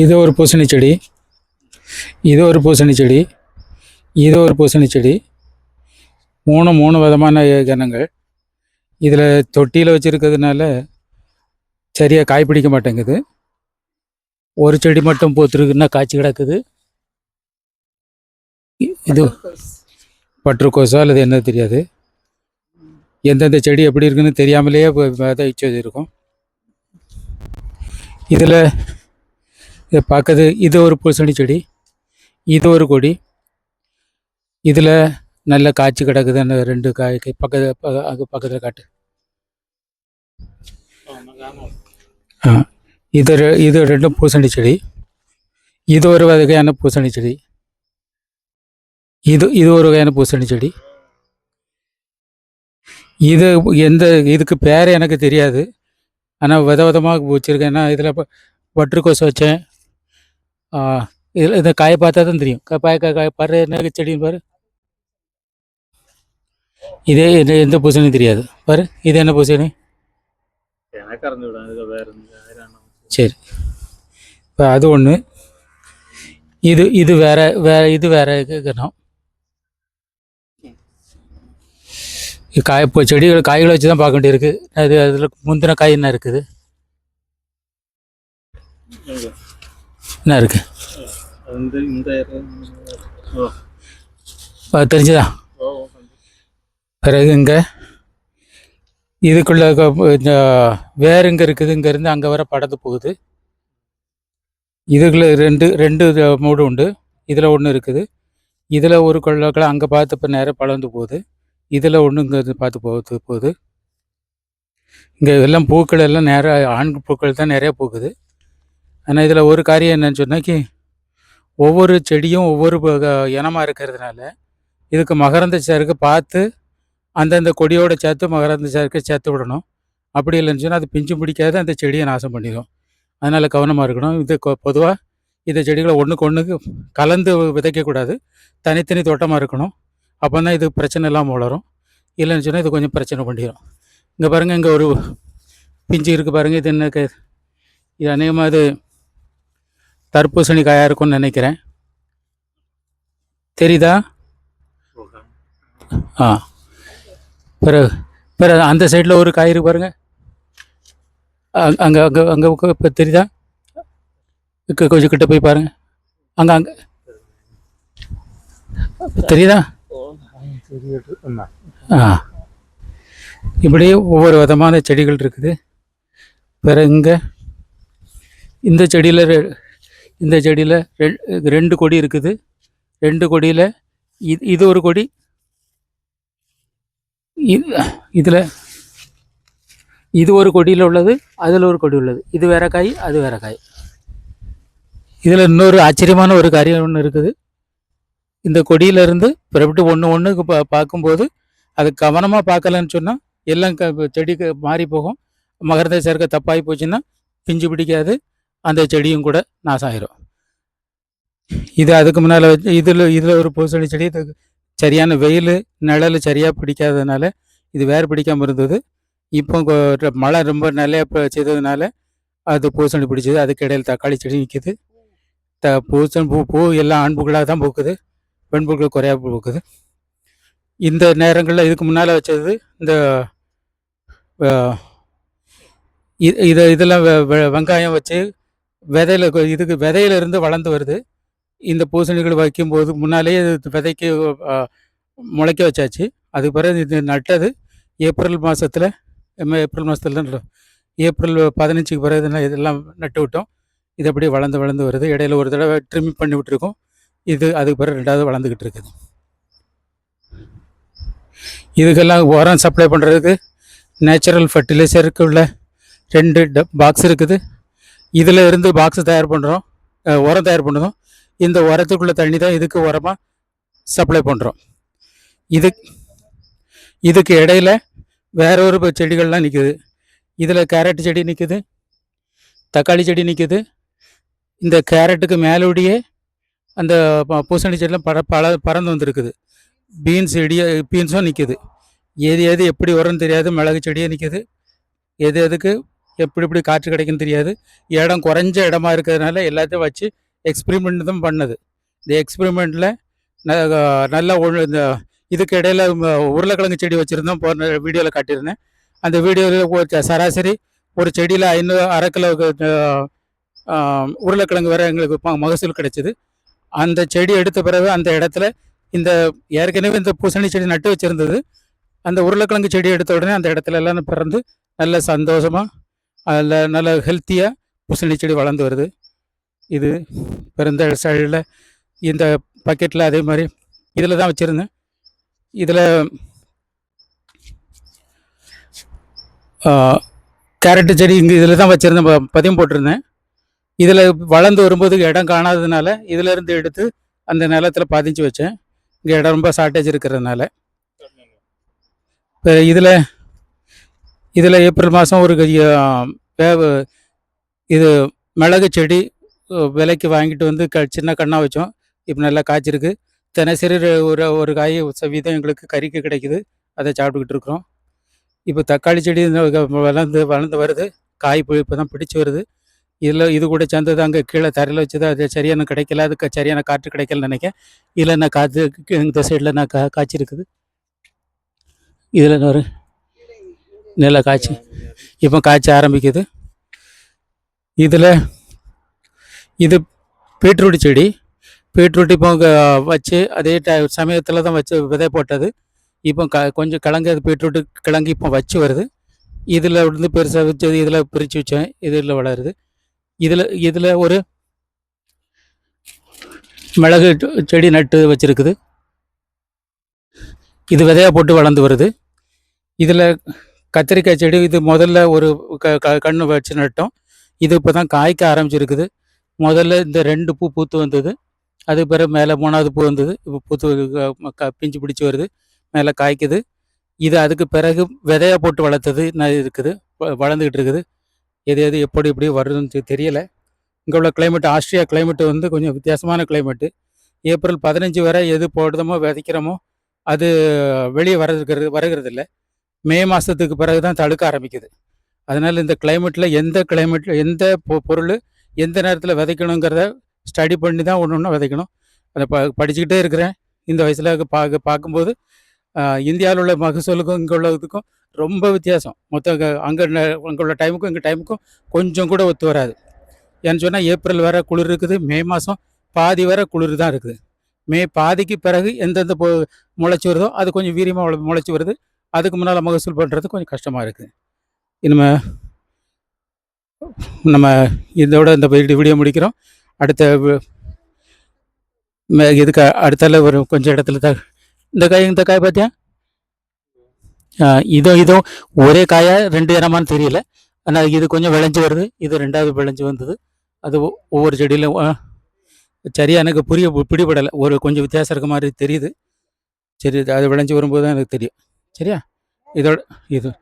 இது ஒரு பூசணி செடி. இது ஒரு பூசணி செடி. இது ஒரு பூசணி செடி. மூணு மூணு விதமான கணங்கள் இதில் தொட்டியில் வச்சுருக்கிறதுனால சரியாக காய் பிடிக்க மாட்டேங்குது. ஒரு செடி மட்டும் பூத்துருக்குன்னா காய்ச்சி கிடக்குது. இது பற்றுக்கோசா அல்லது என்ன தெரியாது. எந்தெந்த செடி எப்படி இருக்குன்னு தெரியாமலேயே வ- விதை வச்சு இதில் இதை பார்க்குறது இது ஒரு பூசணி செடி இது ஒரு கொடி. இதில் நல்ல காய்ச்சி கிடக்குது அந்த ரெண்டு காய் பக்கத்து பக்க- பக்கத்தில் காட்டு. ஆ இது இது ரெண்டும் பூசணி செடி. இது ஒரு வகையான பூசணி செடி. இது இது ஒரு வகையான பூசணி செடி. இது எந்த இதுக்கு பேர் எனக்கு தெரியாது. ஆனால் வித விதமாக வச்சுருக்கேன். ஏன்னா இதில் பட்டுக்கோசு வச்சேன். இதில் இந்த காயை பார்த்தா தான் தெரியும். காய் காய் பாரு என்ன செடின்னு பாரு. இதே இது எந்த பூசணி தெரியாது. பாரு இது என்ன பூசணி? இது எந்த சரி. இப்போ அது ஒன்று இது இது வேற வேற இது வேற கணம் காய் இப்போ செடிகள் காய்களை வச்சு தான் பார்க்க வேண்டியிருக்கு. அது அதில் முந்தின காய் என்ன இருக்குது? என்ன இருக்குது தெரிஞ்சுதா? பிறகு இங்கே இதுக்குள்ள வேறு இங்கே இருக்குது. இங்கேருந்து அங்கே வர படத்து போகுது. இதுக்குள்ள ரெண்டு ரெண்டு மூடு உண்டு. இதில் ஒன்று இருக்குது. இதில் ஒரு கொள்ளக்களை அங்கே பார்த்து இப்போ நேராக பழந்து போகுது. இதில் ஒன்றுங்கிறது பார்த்து போகுது போகுது. இங்கே எல்லாம் பூக்கள் எல்லாம் நேராக ஆண் பூக்கள் தான் நிறைய பூக்குது. ஆனால் இதில் ஒரு காரியம் என்னன்னு சொன்னாக்கி ஒவ்வொரு செடியும் ஒவ்வொரு இனமாக இருக்கிறதுனால இதுக்கு மகரந்த சருக்கு பார்த்து அந்தந்த கொடியோட சேர்த்து மகரந்த சருக்கை சேர்த்து விடணும். அப்படி இல்லைன்னு சொன்னால் அது பிஞ்சு பிடிக்காது அந்த செடியை நாசம் பண்ணிடும். அதனால் கவனமாக இருக்கணும். இது பொதுவாக இந்த செடிகளை ஒன்றுக்கு ஒன்றுக்கு கலந்து விதைக்கக்கூடாது. தனித்தனி தோட்டமாக இருக்கணும். அப்போ தான் இது பிரச்சனை இல்லாமல் வளரும். இல்லைன்னு சொன்னால் இது கொஞ்சம் பிரச்சனை பண்ணிடும் இங்கே பாருங்கள் இங்கே ஒரு பிஞ்சு இருக்குது பாருங்கள் இது என்ன க- இது அநேகமாக இது தர்பூசணி காயாக இருக்கும்னு நினைக்கிறேன். தெரியுதா? ஆ. பிறகு பிறகு அந்த சைடில் ஒரு காய் இருக்கு பாருங்க. அங்கே அங்கே அங்கே இப்போ தெரியுதா? கொஞ்சம் கிட்ட போய் பாருங்க. அங்கே அங்கே. தெரியுதா? ஆ. இப்படி ஒவ்வொரு விதமான செடிகள் இருக்குது. பிறகு இங்கே இந்த செடியில் இந்த செடியில் ரெண்டு கொடி இருக்குது. ரெண்டு கொடியில் இது இது ஒரு கொடி. இதில் இது ஒரு கொடியில் உள்ளது அதில் ஒரு கொடி உள்ளது. இது வேற காய் அது வேற காய். இதில் இன்னொரு ஆச்சரியமான ஒரு காரியம் ஒன்று இருக்குது. இந்த கொடியிலேருந்து பிறப்பிட்டு ஒன்று ஒன்றுக்கு பா பார்க்கும்போது அது கவனமாக பார்க்கலன்னு சொன்னால் எல்லாம் க செடிக்கு மாறி போகும். மகரந்த சேர்க்க தப்பாகி போச்சுன்னா பிஞ்சு பிடிக்காது. அந்த செடியும் கூட நாசம் ஆயிரும் இது அதுக்கு முன்னால் வச்சு இதில் இதில் ஒரு பூசணி செடி இது சரியான வெயில் நிழல் சரியாக பிடிக்காததுனால இது வேறு பிடிக்காமல் இருந்தது. இப்போ மழை ரொம்ப நிலையாக செய்ததுனால அது பூசணி பிடிச்சது. அதுக்கு இடையில தக்காளி செடி நிற்கிது த பூசணி பூ பூ எல்லாம் ஆண்புகளாக தான் பூக்குது. பெண் பொருட்கள் குறையா போகுது. இந்த நேரங்களில் இதுக்கு முன்னால் வச்சது இந்த இது இதை இதெல்லாம் வெங்காயம் வச்சு விதையில இதுக்கு விதையிலிருந்து வளர்ந்து வருது. இந்த பூசணிகள் வைக்கும்போது முன்னாலேயே இது விதைக்கு முளைக்க வச்சாச்சு. அதுக்கு பிறகு இது நட்டது. ஏப்ரல் மாதத்தில் ஏப்ரல் மாதத்துல தான் ஏப்ரல் பதினஞ்சுக்கு பிறகு இதெல்லாம் இதெல்லாம் நட்டு விட்டோம். இது அப்படியே வளர்ந்து வளர்ந்து வருது. இடையில ஒரு தடவை ட்ரிம் பண்ணி விட்டுருக்கோம். இது அதுக்கு பிறகு ரெண்டாவது வளர்ந்துக்கிட்டு இருக்குது. இதுக்கெல்லாம் உரம் சப்ளை பண்ணுறதுக்கு நேச்சுரல் ஃபர்டிலைசருக்கு உள்ள ரெண்டு பாக்ஸ் இருக்குது. இதில் இருந்து பாக்ஸ் தயார் பண்ணுறோம் உரம் தயார் பண்ணுறோம். இந்த உரத்துக்குள்ள தண்ணி தான் இதுக்கு உரமாக சப்ளை பண்ணுறோம் இது இதுக்கு இடையில வேற ஒரு செடிகள்லாம் நிற்குது இதில் கேரட் செடி நிற்குது தக்காளி செடி நிற்குது இந்த கேரட்டுக்கு மேலோடியே அந்த ப- பூசணி செடிலாம் பட பல பறந்து வந்திருக்குது. பீன்ஸ் இடிய பீன்ஸும் நிற்கிது எது எது எப்படி வரும்னு தெரியாது. மிளகு செடியே நிற்குது எது எதுக்கு? எப்படி எப்படி காற்று கிடைக்குன்னு தெரியாது. இடம் குறைஞ்ச இடமா இருக்கிறதுனால எல்லாத்தையும் வச்சு எக்ஸ்பிரிமெண்ட் தான் பண்ணது. இந்த எக்ஸ்பிரிமெண்ட்டில் நல்லா ஒழு இந்த இதுக்கு இடையில உருளைக்கிழங்கு செடி வச்சுருந்தோம். போன வீடியோவில் காட்டியிருந்தேன். அந்த வீடியோவில் சராசரி ஒரு செடியில் ஐநூறு அரை கிலோ உருளைக்கிழங்கு வேறு எங்களுக்கு மகசூல் கிடைச்சிது. அந்த செடி எடுத்த பிறகு அந்த இடத்துல இந்த ஏற்கனவே இந்த பூசணி செடி நட்டு வச்சுருந்தது. அந்த உருளைக்கிழங்கு செடி எடுத்த உடனே அந்த இடத்துல எல்லாம் பிறந்து நல்ல சந்தோஷமாக அதில் நல்ல ஹெல்த்தியாக பூசணி செடி வளர்ந்து வருது. இது பிறந்த சைடில் இந்த பக்கெட்டில் அதே மாதிரி இதில் தான் வச்சுருந்தேன். இதில் கேரட்டு செடி இங்கே இதில் தான் வச்சுருந்தேன் ப- பதியம் போட்டிருந்தேன். இதில் வளர்ந்து வரும்போது இடம் காணாததுனால இதிலிருந்து எடுத்து அந்த நிலத்துல பதிஞ்சு வச்சேன். இங்கே இடம் ரொம்ப ஷார்ட்டேஜ் இருக்கிறதுனால. இப்போ இதில் இதில் ஏப்ரல் மாதம் ஒரு ஆஹ், வே- இது மிளகு செடி விலைக்கு வாங்கிட்டு வந்து க சின்ன கண்ணாக வச்சோம். இப்போ நல்லா காய்ச்சிருக்கு. தினசரி ஒரு ஒரு காய் வீதம் எங்களுக்கு கறிக்கு கிடைக்குது. அதை சாப்பிட்டுக்கிட்டு இருக்கிறோம். இப்போ தக்காளி செடி வளர்ந்து வளர்ந்து வருது. காய் இப்போ தான் பிடிச்சி வருது. இதில் இது கூட சேர்ந்தது அங்கே கீழே தரையில் வச்சு தான் அது சரியான கிடைக்கல. அதுக்கு சரியான காற்று கிடைக்கலன்னு நினைக்கிறேன். இதில் நான் காற்று இந்த சைடில் நான் கா காய்ச்சிருக்குது இதில் ஒரு நல்லா காய்ச்சி. இப்போ காய்ச்ச ஆரம்பிக்குது. இதில் இது பீட்ரூட் செடி. பீட்ரூட் இப்போ வச்சு அதே ட சமயத்தில் தான் வச்சு விதை போட்டது. இப்போ க கொஞ்சம் கிழங்கு அது பீட்ரூட்டு கிழங்கு இப்போ வச்சு வருது. இதில் வந்து பெருசாக வச்சது இதில் பிரித்து வச்சேன். இதில் வளருது. இதில் இதில் ஒரு மிளகு செடி நட்டு வச்சுருக்குது. இது விதையாக போட்டு வளர்ந்து வருது. இதில் கத்திரிக்காய் செடி இது முதல்ல ஒரு க க- கன்று வச்சு நட்டோம். இது இப்போ தான் காய்க்க ஆரம்பிச்சிருக்குது. முதல்ல இந்த ரெண்டு பூ பூத்து வந்தது. அது பிறகு மேலே மூணாவது பூ வந்தது. இப்போ பூத்து க- பிஞ்சு பிடிச்சி வருது. மேலே காய்க்குது. இது அதுக்கு பிறகு விதையாக போட்டு வளர்த்தது இருக்குது. வளர்ந்துக்கிட்டு இருக்குது. எது எது எப்படி எப்படி வருதுன்னு தெ- தெரியல. இங்கே உள்ள கிளைமேட் ஆஸ்திரியா கிளைமேட்டு வந்து கொஞ்சம் வித்தியாசமான கிளைமேட்டு ஏப்ரல் பதினஞ்சு வரை எது போடுறோமோ விதைக்கிறோமோ அது வெளியே வரதுக்கிறது வருகிறது இல்லை மே மாதத்துக்கு பிறகு தான் தடுக்க ஆரம்பிக்குது. அதனால் இந்த கிளைமேட்டில் எந்த கிளைமேட்டில் எந்த பொ பொருள் எந்த நேரத்தில் விதைக்கணுங்கிறத ஸ்டடி பண்ணி தான் ஒன்று ஒன்று விதைக்கணும். அதை ப படிச்சுக்கிட்டே இருக்கிறேன். இந்த வயசில் பார்க்க பார்க்கும்போது இந்தியாவில் உள்ள மகசூலுக்கும் இங்கே உள்ளதுக்கும் ரொம்ப வித்தியாசம். மொத்தம் அங்கே அங்கே உள்ள டைமுக்கும் இங்கே டைமுக்கும் கொஞ்சம் கூட ஒத்து வராது. ஏன்னு சொன்னால் ஏப்ரல் வர குளிர் இருக்குது மே மாதம் பாதி வர குளிர் தான் இருக்குது. மே பாதிக்கு பிறகு எந்தெந்த பொ முளைச்சி வருதோ அது கொஞ்சம் வீரியமாக முளைச்சி வருது. அதுக்கு முன்னால் மகசூல் பண்ணுறது கொஞ்சம் கஷ்டமாக இருக்குது இனிமே நம்ம இதோட இந்த வீடியோ வீடியோ முடிக்கிறோம். அடுத்த மே- இதுக்கு அடுத்தால ஒரு கொஞ்சம் இடத்துல தான் இந்த காய் இந்த காய் பார்த்தியா ஆ, இதோ இதோ ஒரே காயா ரெண்டு இனமான்னு தெரியல. ஆனால் இது கொஞ்சம் விளைஞ்சு வருது. இது ரெண்டாவது விளைஞ்சு வந்தது. அது ஒ- ஒவ்வொரு செடியிலும் ஆ, எனக்கு புரிய பிடிபடலை. ஒரு கொஞ்சம் வித்தியாசம் இருக்க மாதிரி தெரியுது. சரி அது விளைஞ்சு வரும்போது தான் எனக்கு தெரியும். சரியா? இதோட இது.